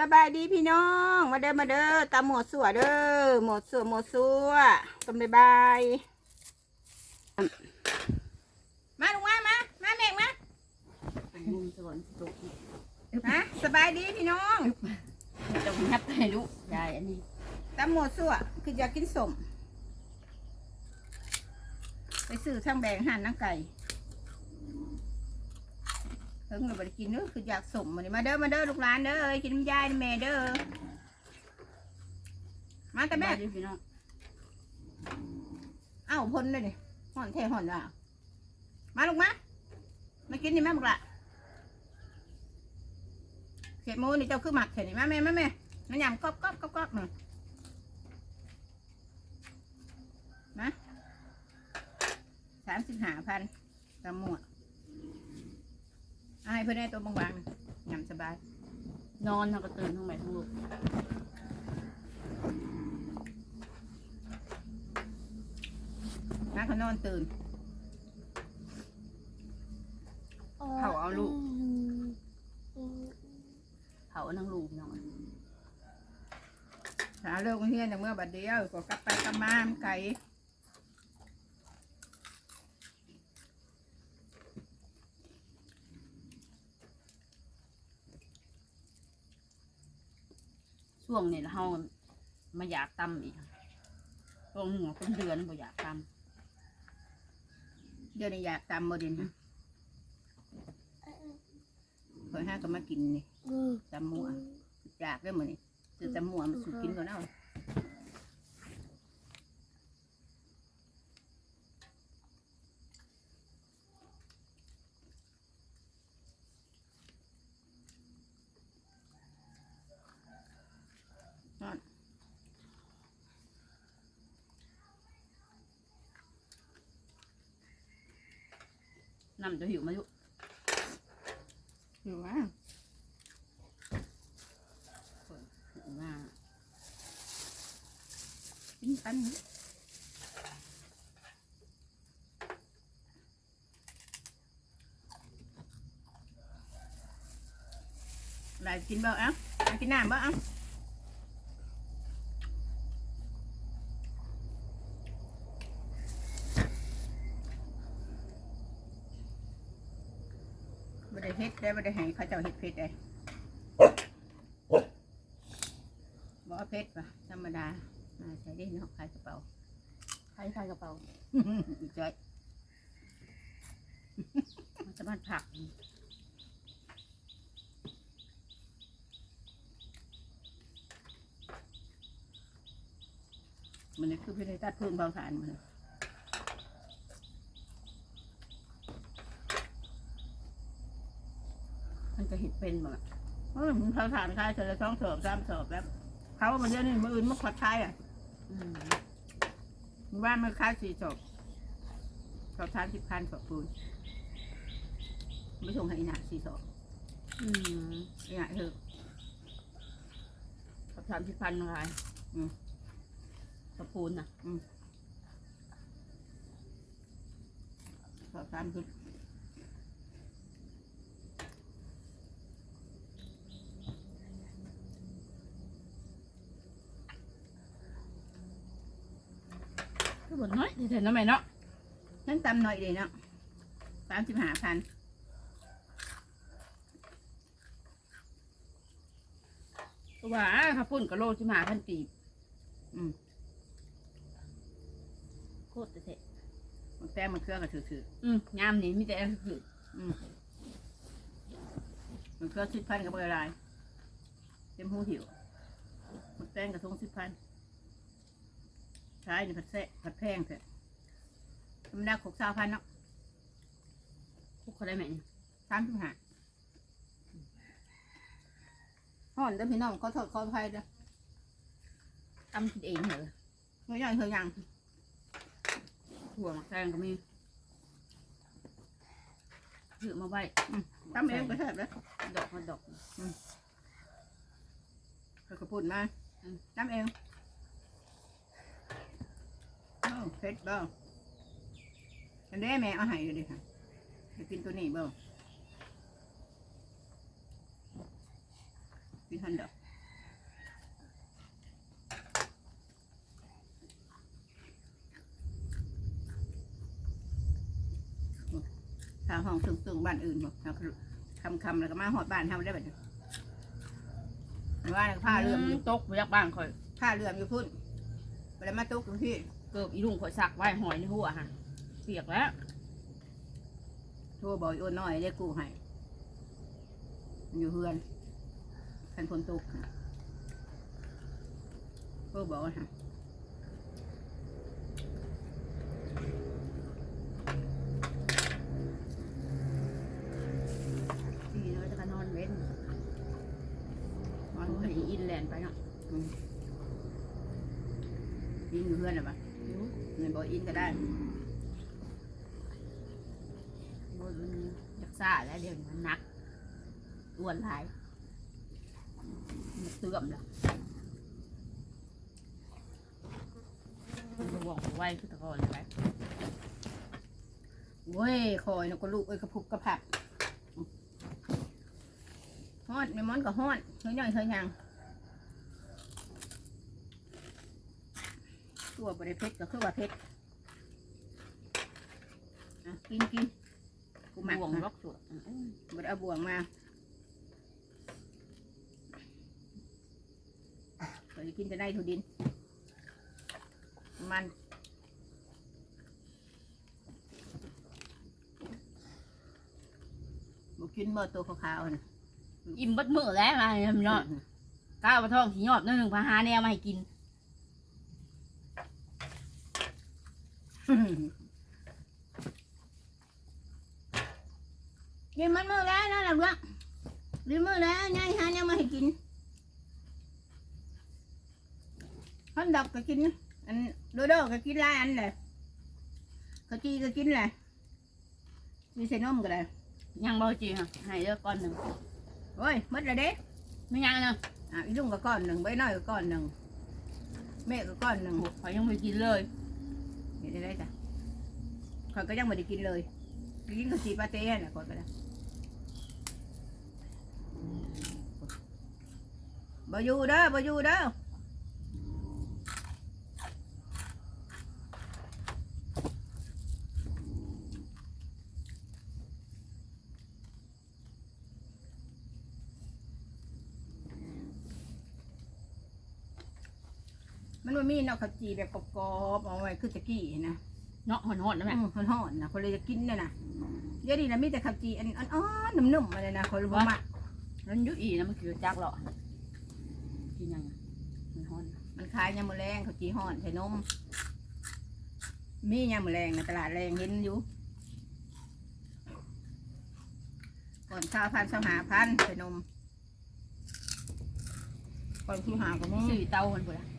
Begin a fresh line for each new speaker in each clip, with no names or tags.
สบายดีพี่น้อง มาเด้อมาเด้อตามหมวดสัวเด้อหมวดสัวหมวดสัวต้มบายบายมาลุงมามามาแม่งมา
เป็นมุมสวนตก
ฮะสบายดีพี่น้อง
จะงับให้ลูกยายอันนี้
ตามหมวดสัวคืออยากกินสมไปซื้อทางแบงหันนังไก่ เพิ่งเราไปกินเด้อคืออยากสมมานี่มาเด้อมาเด้อลูกหลานเด้อเอ้ยกินน้ำยายน้ำแม่เด้อมาแต่แม่
พี่น้อง
เอ้าพ้นเลยนี่ห่อนเทห่อนว่ะมาลูกมามากินนี่แม่บุกละเขียดมูนี่เจ้าคือหมักเขียดนี่มาแม่แมาแม่มันยำก๊อบก๊อบก๊อบก๊อบมามาสามสิบห้าพันตำหมวดเอาให้เพื่อนได้ตัวบางๆนะยำสบาย
นอนทั้งก็ตื่นทั้งแม่ทั้งลูก
นะเขานอนตื่นเขาเอาลูก
เผานั่งลูกพี่น้อง
หาเลิกเฮียนแต่เมื่อบัดเดียวก็กลับไปกลับมามันไก่
ช่วงนี้เรามาอยากตำอีกช่วงหนึ่งเป็นเดือนบ่อยากต
เดี๋ยวนี้อยากตำบดินเคยห้าก็มากินนี่ตำหมูอะอยากได้เหมือนี่จะตำหมูมาสู่กินก่อนเอาำ
น้ำจะหิวมาอยู่
อยู่ว่า
หิวมา
กินกันหลายกินบ่เอ้าหลายกินน้ำบ่เอ้าบ่ ได้เฮ็ดได้บ่ได้ให้เขาเจ้าเฮ็ดเผ็ดได้บ่เอาเผ็ดป่ะธรรมดามาใส่ได้เนาะขายกระเป๋า
ใครใครกระเป๋า
อีกจ้อย
มันจะมันผัก
มันนี่คือเพื่อนตัดพื้นเบาฐานมันน่ะ
มันจะเห็ดเป็นบ่ล่ะ
เออมึงเบาฐานคายเธอละสองสอบสามสอบแล้ว เขามันเยอะนี่มืออื่นมันขอดคายอะ
อืม
มึงว่ามันคายสี่สอบสอบทานสิบพันสอบปูนไม่ส่งให้อีหนาสี่สอบ
อืม
อีหนาเถอะ
กับสามสิบพันอะไร
อืม
กระปูนน่ะ
สอบสามสิบ
บ่น้อยเห็นๆเนาะแม่เนาะ
นั่นตำหน่อยเลยเนาะสามสิบห้าพัน
เพราะว่าข้าวปุ้นกะโลสิมาพันปีบ
อืม
โคตรเท่
มันแต้มมันเครื่องก็ถือถือ
อืมยามนี้มีแต่อันคือ
ๆอืมมันเครื่องสิบพันกับเบอร์ไรเต็มหูหิวมันแต้งกระทงสิบพัน ใช้ในผัดแซ่ผัดแพงเถอะธรรมดาหกสาวพันเนาะ
พวกเขาได้ไหมเนี่ย
สามสิบห้าห่อนเด้อพี่น้องเขาถอดคอภัยเด้อ
ตำกินเองเหรอ
เงยยังเงยยัง
หัวหมักแตงก็มีถือมาไว้
ทำเองก็แซ่บเลย
ดอกมาดอก
เขาก็พูดมาทำเอง เผ็ดบ่อันได้แม่เอาให้อยู่ดิค่ะจะกินตัวนี้บ่กินทันดอกทาห้องสูงๆบ้านอื่นบอกคำคำแล้วก็มาหอดบ้านเทำได้แบบนี้ว่าผ้าเรื่อม
ตกมาจากบ้านคอย
ผ้าเรือมอยู่พุ่นไปแล้วมาตกตรงที่
เกือบอีลุงข่อยสักไว้หอยในหัวฮะเปียกแล้ว
โทรบอกอีโอนน้อยได้กูให้มันอยู่เฮือนคันฝนตกน่ะโทรบอกว่าฮะ
ดีเลยจะนอนเว้น
นอน
มัน
เฮือน
ให้อินแลนด์ไปเนาะ
ยิงอยู่เฮือนหรอปะเงินบอกอินก็ได้
บนมันยักซ่าแล้วเดี๋ยวมันหนักอ้วนหลายมันเสื่อมล้วมันบอกไว้คือตะกอนเลยไป
เว้ยคอยนะก็ลูกเอ้ยกระพุบกระผับฮอดในมอนก็ฮอดเฮ้ยยังเฮ้ยยัง ตัวบริเพชรก็คือว่าเพชรอะกินกินกูหมัก
บ่วง
นะ
ล็อกสุดอืม
บไดเอาบ่วงมาเคยกินจะได้ทุดิน มันบุกินเมื่อตัวขาวๆนะ
อิ่มเบัดมือแล้วมาเนี่ยมันเนาะก้าวมาท่องสีหยอดนิดหนึ่งพาหาแนวมาให้กิน
กินมันมือแล้วนะหลับละกินมือแล้วยายหาเนี่ยมาให้กินฮันดอกก็กินอันโดโดก็กินหลายอันเลยกะจีก็กินแหละมีใส่นมก็ได้
ยังบ่จริงอะให้เลือกก้อนหนึ่ง
โอ้ยหมดแล้วเด้
ไม่ยังเนาะ
อะอีลุงก็ก้อนหนึ่งใบน้อยก็ก้อนหนึ่งแม่ก็ก้อนหนึ่ง
ขอยยังไม่กิน เห็
นได้จ้ะข่อยก็ยังไม่ได้กินเลย กินกับสีปาเต้น่ะข่อยก็ได้บ่อยู่เด้อบ่อยู่เด้อ มันว่ามีเนาะข้าวจีแบบกรอบๆเอาไว้คือตะกี้นะ
เนาะหอนๆนะแม่
อืมมันห่อนนะคนเลยจะกินเนี่ยนะเดี๋ยวนี้นะมีแต่ข้าวจีอันอ่อนๆนุ่มๆมาเลยนะคนรู้บ่มัก
แล้วยุอีนะมันคือจักเหรอกินยังไงมันหอน
มันขายยำมะแรงข้าวจีห่อนใส่นมมียำมะแรงในตลาดแรงเห็นอยู่ก่อนข้าวพันสหาพันใส่นมก่อนคู่หากับมึง
สื่อเตามันเปล่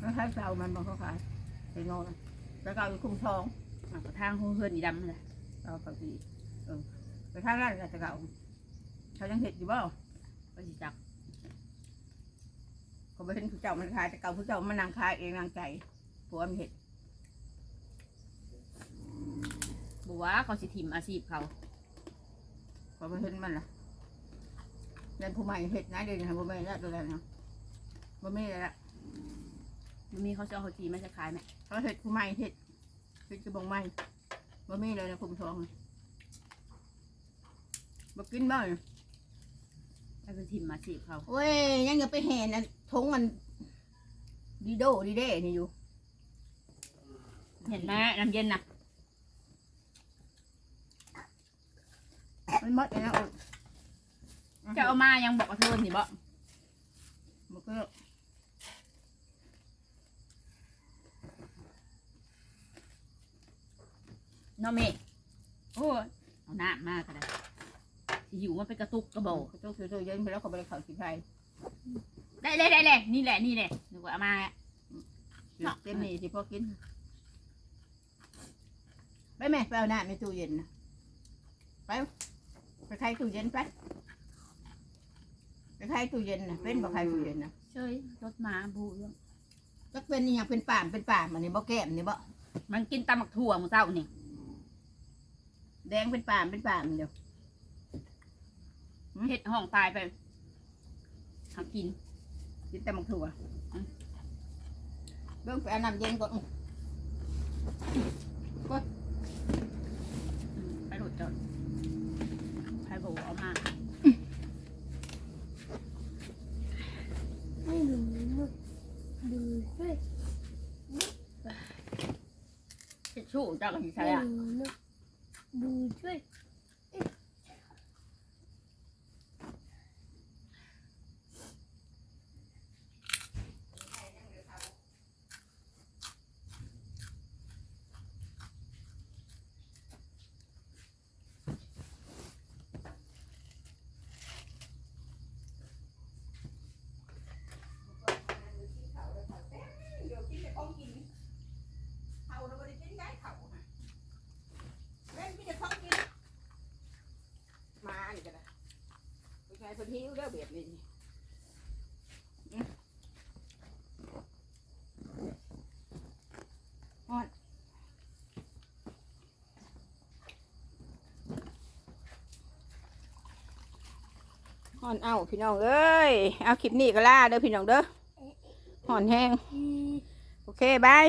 แล้วใช้เตามันบอกเขาขายใส่นมแล้วก็เอาไปคุ้มทอง
อะกระทางเพื่อนอีดำเลย
เอาข้าวจีเออไปทางนั้นแหละจะเก่าเขายังเห็ดอยู่บ่
ก็สิจัก
เขาไปเห็นผู้เจ้ามันขายแต่เก่าผู้เจ้ามันนางขายเองนางใจผัวมันเห็ด
บอกว่าเขาสิทิมอาชีพเขา
เขาไปเห็นมันล่ะเรียนผู้ใหม่เห็ดนะเดี๋ยวนี้ค่ะผู้ใหม่ละตัวแล้วเนาะบ่มีแล้วล่ะ
มันมีเขาจะเอาเขาจีไม่จะขายไหม
เขาเห็ดผู้ใหม่เห็ดเห็ดกระบองใหม่บ่มีเลยนะคุมทองบ่กินบ่อย
แล้วก็ทิมอาชีพเขา
เว้ยยังอย่าไปเห็นนะทงมันดีโดดีเด้นี่อยู่
เห็นไหมน้ำเย็นนะ
มันหมดเลยนะโอ้ย
จะเอามายังบอกกับเธอสิบ่
มันก็
เน้องเมย์โอ้ยเอาหน้ามากก็ได้สิอยู่มันเป็นกระตุกกระโบ
เขาต้องซื้อตัวเย็นไปแล้วเขาไปเลยเขาสีไฟ
ได้เลยได้เลยนี่แหละนี่แหละนึกว่าเอามา
เนาะเต็มนี่สิพอกินไปแม่ไปเอาน้ำในตู้เย็นนะไปไปใครตู้เย็นไปไปใครตู้เย็นนะเป็นบ่ใครตู้เย็นนะ
เชยรถมาบูเรื่อง
จักเป็นอหย่างเป็นป่ามเป็นป่ามอันนี้บ่แก้มนี่บ่
มันกินตำหมักถั่วมื้อเช้านี่
แดงเป็นป่ามเป็นป่ามเดียว
เฮ็ดห้องตายไปหากิน
กินแต่หมักถั่ว
อืม
เบิ่งไปเอาน้ำเย็นก่อนอื้อ
ไปโหลดจอดใครบอกว่าเอามา
ให้หนูดูด้วย
ทิชชู่เจ้าก็สิใช้
ให้
อะ
หนูดูด้วย
มาอันนี้ก็ได้ผู้ชาย คนหิวเด้อเบียดนี่ฮอด
ห่อนเอาพี่น้องเอ้ย เอาคลิปนี้ก็ล่าเด้อพี่น้องเด้อห่อนแห้งโอเคบาย